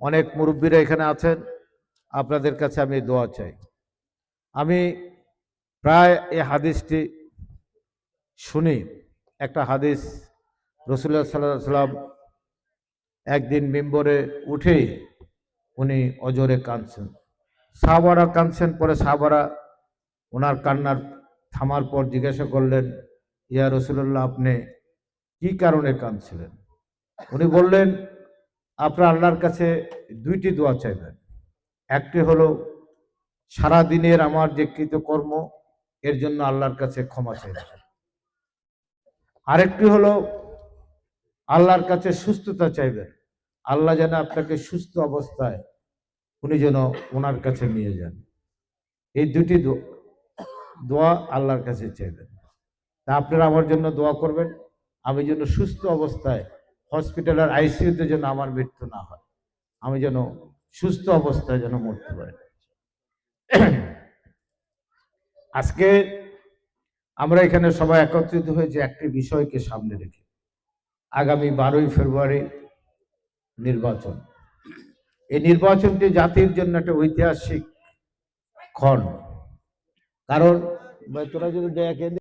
অনেক মুরব্বীরা এখানে আছেন। আপনাদের কাছে আমি দোয়া চাই। আমি প্রায় এই হাদিসটি শুনি। একটা হাদিস রসুল্লাহ সাল্লাহ সাল্লাম একদিন মেম্বরে উঠেই উনি অজরে কাঁদছেন। সাহাবারা কাঁদছেন, পরে সাহাবারা ওনার কান্নার থামার পর জিজ্ঞাসা করলেন, ইয়া রসুল্লাহ, আপনি কি কারণে কাঁদছিলেন? উনি বললেন আপনার আল্লাহর কাছে দুইটি দোয়া চাইবেন। একটি হলো সারা দিনের আমার যে কৃতকর্ম, এর জন্য আল্লাহর কাছে ক্ষমা চাইবেন। আরেকটি হলো, আল্লাহর কাছে সুস্থতা চাইবেন। আল্লাহ যেন আপনাকে সুস্থ অবস্থায় উনি যেন ওনার কাছে নিয়ে যান। এই দুটি দোয়া আল্লাহর কাছে চাইবেন। তা আপনারা আমার জন্য দোয়া করবেন। আমি যেন সুস্থ অবস্থায় হসপিটালের আইসিইউতে যেন আমার মৃত্যু না হয়। আমি যেন সুস্থ অবস্থায় যেন মরতে পারি। আজকে আমরা এখানে সবাই একত্রিত হয়েছে একটি বিষয়কে সামনে রেখে আগামী বারোই ফেব্রুয়ারি নির্বাচন। এই নির্বাচনটি জাতির জন্য একটা ঐতিহাসিক ক্ষণ। কারণ তোরা যদি দেখেন